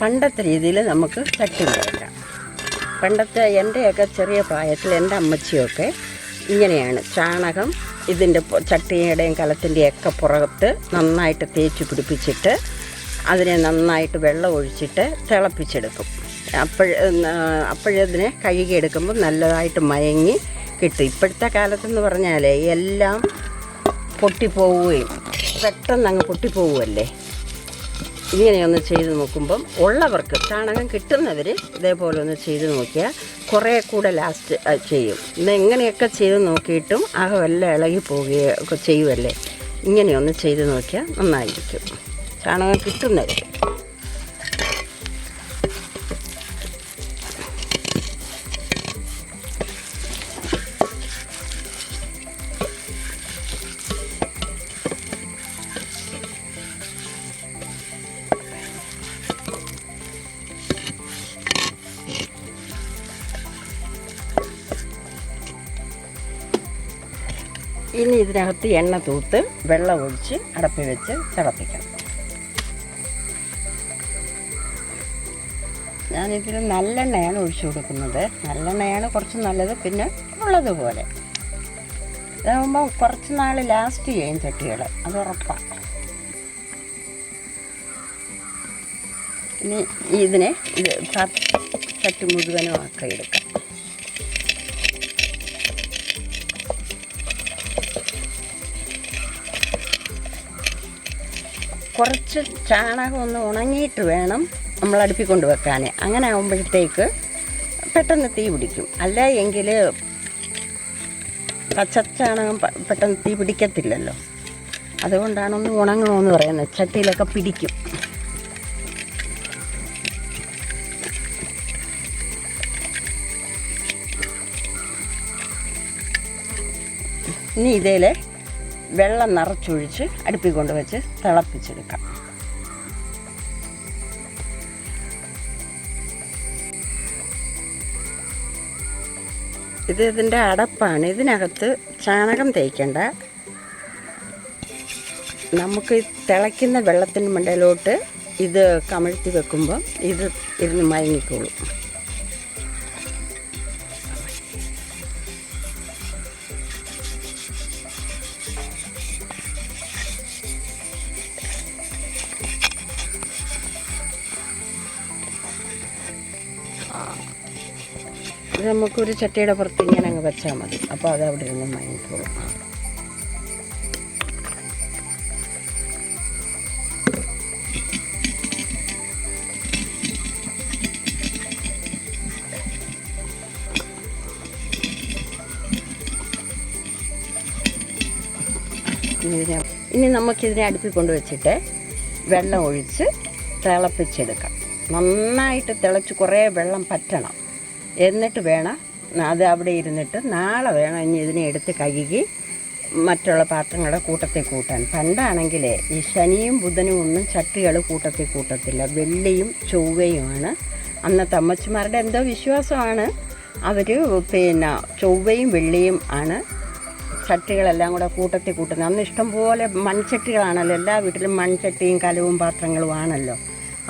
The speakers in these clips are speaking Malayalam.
പണ്ടത്തെ രീതിയിൽ നമുക്ക് ചട്ടി ഉണ്ടാക്കാം പണ്ടത്തെ എന്റെയൊക്കെ ചെറിയ പ്രായത്തിൽ എന്റെ അമ്മച്ചിയൊക്കെ ഇങ്ങനെയാണ് ചാണകം ഇതിന്റെ ചട്ടിയുടെയും കലത്തിന്റെയും ഒക്കെ പുറത്ത് നന്നായിട്ട് തേച്ച് പിടിപ്പിച്ചിട്ട് അതിനെ നന്നായിട്ട് വെള്ളം ഒഴിച്ചിട്ട് തിളപ്പിച്ചെടുക്കും. അപ്പോഴ അപ്പോഴതിനെ കഴുകിയെടുക്കുമ്പോൾ നല്ലതായിട്ട് മയങ്ങി കിട്ടും. ഇപ്പോഴത്തെ കാലത്തെന്ന് പറഞ്ഞാൽ എല്ലാം പൊട്ടിപ്പോവുകയും പെട്ടെന്ന് അങ്ങ് പൊട്ടിപ്പോവുമല്ലേ ഇങ്ങനെയൊന്ന് ചെയ്ത് നോക്കുമ്പം ഉള്ളവർക്ക് ചാണകം കിട്ടുന്നവർ ഇതേപോലെ ഒന്ന് ചെയ്ത് നോക്കിയാൽ കുറേ കൂടെ ലാസ്റ്റ് ചെയ്യും. ഇതെങ്ങനെയൊക്കെ ചെയ്ത് നോക്കിയിട്ടും വല്ല ഇളകി പോവുകയോ ഒക്കെ ചെയ്യുമല്ലേ ഇങ്ങനെയൊന്ന് ചെയ്ത് നോക്കിയാൽ നന്നായിരിക്കും. ചാണകം കിട്ടുന്നവർ ഇനി ഇതിനകത്ത് എണ്ണ തൂത്ത് വെള്ളം ഒഴിച്ച് അടപ്പി വെച്ച് തിളപ്പിക്കണം ഞാനിതിൽ നല്ലെണ്ണയാണ് ഒഴിച്ചു കൊടുക്കുന്നത്. നല്ലെണ്ണയാണ് കുറച്ച് നല്ലത് പിന്നെ ഉള്ളതുപോലെ. ഇതാകുമ്പോൾ കുറച്ച് നാൾ ലാസ്റ്റ് ചെയ്യും ചട്ടികൾ അത് ഉറപ്പാണ് ഇനി ഇതിനെ ഇത് ചട്ടി മുഴുവനും ആക്കി എടുക്കാം. കുറച്ച് ചാണകം ഒന്ന് ഉണങ്ങിയിട്ട് വേണം നമ്മൾ അടുപ്പിൽ കൊണ്ട് വെക്കാൻ. അങ്ങനെ ആകുമ്പോഴത്തേക്ക് പെട്ടെന്ന് തീ പിടിക്കും. അല്ല എങ്കിൽ പച്ചച്ചാണകം പെട്ടെന്ന് തീ പിടിക്കത്തില്ലല്ലോ. അതുകൊണ്ടാണ് ഒന്ന് ഉണങ്ങണമെന്ന് പറയുന്നത്. ചട്ടിയിലൊക്കെ പിടിക്കും. ഇനി ഇതിൽ വെള്ളം നിറച്ചൊഴിച്ച് അടുപ്പിൽ കൊണ്ടുവച്ച് തിളപ്പിച്ചെടുക്കാം. ഇത് ഇതിന്റെ അടപ്പാണ്. ഇതിനകത്ത് ചാണകം തേക്കണ്ട. നമുക്ക് തിളയ്ക്കുന്ന വെള്ളത്തിന് മണ്ടയിലോട്ട് ഇത് കമഴ്ത്തി വെക്കുമ്പം ഇത് ഇരുന്ന് മയങ്ങിക്കോളും. നമുക്കൊരു ചട്ടിയുടെ പുറത്ത് ഇങ്ങനെ അങ്ങ് വെച്ചാൽ മതി. അപ്പോൾ അത് അവിടെ ഇരുന്ന് മയങ്ങിക്കോളും ഇനി നമുക്കിതിനെ അടുപ്പിൽ കൊണ്ടുവച്ചിട്ട് വെള്ളം ഒഴിച്ച് തിളപ്പിച്ചെടുക്കാം. നന്നായിട്ട് തിളച്ച് കുറേ വെള്ളം പറ്റണം. എന്നിട്ട് വേണം അത് അവിടെ ഇരുന്നിട്ട് നാളെ വേണം ഇനി ഇതിനെ എടുത്ത് കഴുകി മറ്റുള്ള പാത്രങ്ങളുടെ കൂട്ടത്തിൽ കൂട്ടാൻ. പണ്ടാണെങ്കിൽ ഈ ശനിയും ബുധനും ഒന്നും ചട്ടികൾ കൂട്ടത്തിൽ കൂട്ടത്തില്ല. വെള്ളിയും ചൊവ്വയുമാണ്. അന്നത്തെ അമ്മച്ചിമാരുടെ എന്തോ വിശ്വാസമാണ്. അവർ പിന്നെ ചൊവ്വയും വെള്ളിയും ആണ് ചട്ടികളെല്ലാം കൂടെ കൂട്ടത്തിൽ കൂട്ടുന്നത്. അന്ന് ഇഷ്ടംപോലെ മൺചട്ടികളാണല്ലോ. എല്ലാ വീട്ടിലും മൺചട്ടിയും കലവും പാത്രങ്ങളും ആണല്ലോ.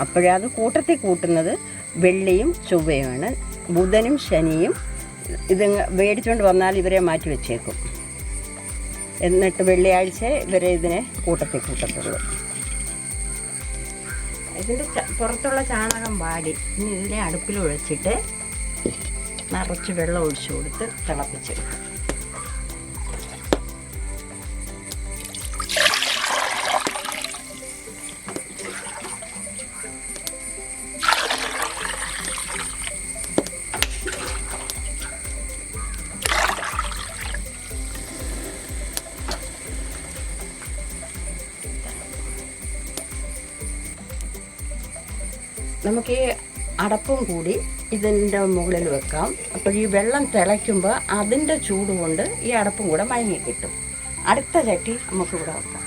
അപ്പോഴത് കൂട്ടത്തിൽ കൂട്ടുന്നത് വെള്ളിയും ചൊവ്വയുമാണ്. ബുധനും ശനിയും ഇത് മേടിച്ചുകൊണ്ട് വന്നാൽ ഇവരെ മാറ്റി വെച്ചേക്കും. എന്നിട്ട് വെള്ളിയാഴ്ച ഇവരെ ഇതിനെ കൂട്ടത്തിൽ കൂട്ടത്തുള്ളൂ. ഇതിന്റെ പുറത്തുള്ള ചാണകം വാടി. ഇനി ഇതിനെ അടുപ്പിൽ ഒഴിച്ചിട്ട് നിറച്ച് വെള്ളം ഒഴിച്ചു കൊടുത്ത് തിളപ്പിച്ചെടുക്കും. നമുക്ക് ഈ അടപ്പും കൂടി ഇതിന്റെ മുകളിൽ വെക്കാം. അപ്പോൾ ഈ വെള്ളം തിളയ്ക്കുമ്പോൾ അതിന്റെ ചൂട് കൊണ്ട് ഈ അടപ്പും കൂടെ മയങ്ങി കിട്ടും. അടുത്ത ചട്ടി നമുക്ക് ഇവിടെ വെക്കാം.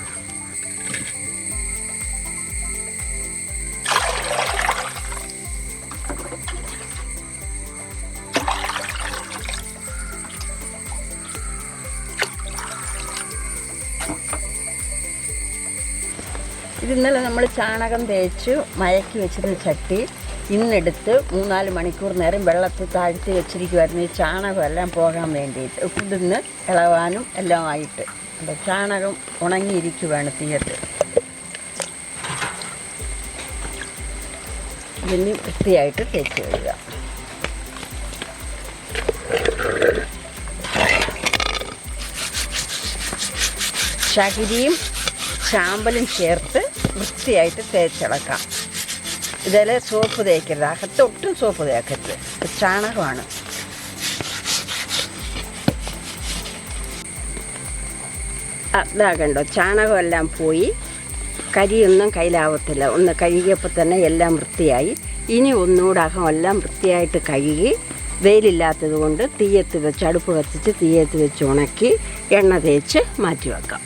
ഇത് ഇന്നലെ നമ്മൾ ചാണകം തേച്ച് മയക്കി വെച്ചിരുന്ന ചട്ടി ഇന്നെടുത്ത് മൂന്നാൽ മണിക്കൂർ നേരം വെള്ളത്തിൽ താഴ്ത്തി വെച്ചിരിക്കുമായിരുന്നു ഈ ചാണകം എല്ലാം പോകാൻ വേണ്ടിയിട്ട് ഇവിടുന്ന് ഇളവാനും എല്ലാം ആയിട്ട്. അപ്പോൾ ചാണകം ഉണങ്ങിയിരിക്കുവാണ് തീയത്ത്. ഇതിന് വൃത്തിയായിട്ട് തേച്ച് വരിക ചകിരിയും ചാമ്പലും ചേർത്ത് വൃത്തിയായിട്ട് തേച്ചിളക്കാം. ഇതിൽ സോപ്പ് തേക്കരുത്. അകത്ത് ഒട്ടും സോപ്പ് തേക്കരുത്. ചാണകമാണ്. അതാ കണ്ടോ ചാണകമെല്ലാം പോയി. കരിയൊന്നും കയ്യിലാവത്തില്ല. ഒന്ന് കഴുകിയപ്പോൾ തന്നെ എല്ലാം വൃത്തിയായി. ഇനി ഒന്നുകൂടെ അകമെല്ലാം വൃത്തിയായിട്ട് കഴുകി വെയിലില്ലാത്തത് കൊണ്ട് തീയത്ത് വെച്ച് അടുപ്പ് കത്തിച്ച് തീയത്ത് വെച്ച് ഉണക്കി എണ്ണ തേച്ച് മാറ്റി വെക്കാം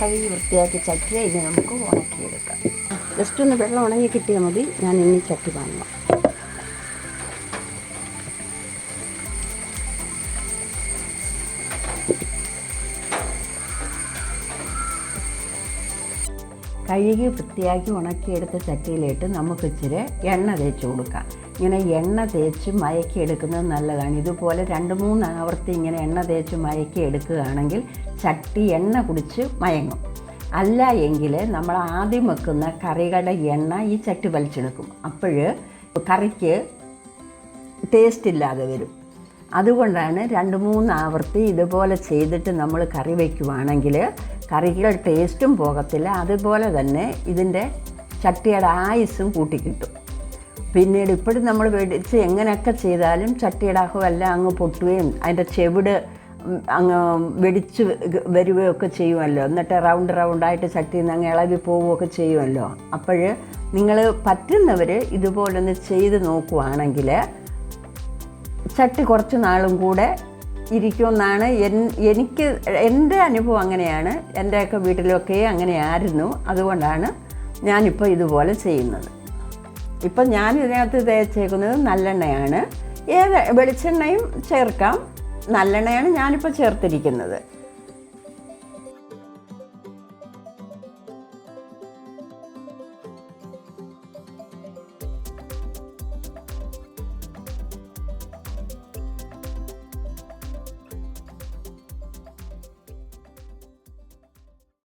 കഴുകി വൃത്തിയാക്കി ചട്ടി ഇനി നമുക്ക് ഉണക്കിയെടുക്കാം. ജസ്റ്റ് ഒന്ന് വെള്ളം ഉണങ്ങി കിട്ടിയാൽ മതി. ഞാൻ ഇനി ചട്ടി വാങ്ങാം. കഴുകി വൃത്തിയാക്കി ഉണക്കിയെടുത്ത ചട്ടിയിലിട്ട് നമുക്ക് ഇച്ചിരി എണ്ണ തേച്ച് കൊടുക്കാം. ഇങ്ങനെ എണ്ണ തേച്ച് മയക്കി എടുക്കുന്നത് നല്ലതാണ്. ഇതുപോലെ രണ്ട് മൂന്ന് ആവർത്തി ഇങ്ങനെ എണ്ണ തേച്ച് മയക്കി എടുക്കുകയാണെങ്കിൽ ചട്ടി എണ്ണ കുടിച്ച് മയങ്ങും. അല്ല എങ്കിൽ നമ്മൾ ആദ്യം വെക്കുന്ന കറികളുടെ എണ്ണ ഈ ചട്ടി വലിച്ചെടുക്കും. അപ്പോൾ കറിക്ക് ടേസ്റ്റ് ഇല്ലാതെ വരും. അതുകൊണ്ടാണ് രണ്ട് മൂന്ന് ആവർത്തി ഇതുപോലെ ചെയ്തിട്ട് നമ്മൾ കറി വയ്ക്കുവാണെങ്കിൽ കറികളുടെ ടേസ്റ്റും പോകത്തില്ല. അതുപോലെ തന്നെ ഇതിന്റെ ചട്ടിയുടെ ആയുസ്സും കൂട്ടിക്കിട്ടും. പിന്നീട് ഇപ്പോഴും നമ്മൾ വെടിച്ച് എങ്ങനെയൊക്കെ ചെയ്താലും ചട്ടിയുടെ അഹമെല്ലാം അങ്ങ് പൊട്ടുകയും അതിന്റെ ചെവിട് അങ്ങ് വെടിച്ച് വരികയൊക്കെ ചെയ്യുമല്ലോ. എന്നിട്ട് റൗണ്ട് റൗണ്ടായിട്ട് ചട്ടിയിൽ നിന്ന് അങ്ങ് ഇളകി പോവുകയൊക്കെ ചെയ്യുമല്ലോ. അപ്പോൾ നിങ്ങൾ പറ്റുന്നവർ ഇതുപോലൊന്ന് ചെയ്ത് നോക്കുവാണെങ്കിൽ ചട്ടി കുറച്ച് നാളും കൂടെ ഇരിക്കുമെന്നാണ് എൻ എനിക്ക് എന്റെ അനുഭവം അങ്ങനെയാണ്. എന്റെയൊക്കെ വീട്ടിലൊക്കെ അങ്ങനെയായിരുന്നു. അതുകൊണ്ടാണ് ഞാനിപ്പോൾ ഇതുപോലെ ചെയ്യുന്നത്. ഇപ്പം ഞാൻ ഇതിനകത്ത് തേച്ചേക്കുന്നത് നല്ലെണ്ണയാണ്. ഏത് വെളിച്ചെണ്ണയും ചേർക്കാം. നല്ലെണ്ണയാണ് ഞാനിപ്പോൾ ചേർത്തിരിക്കുന്നത്.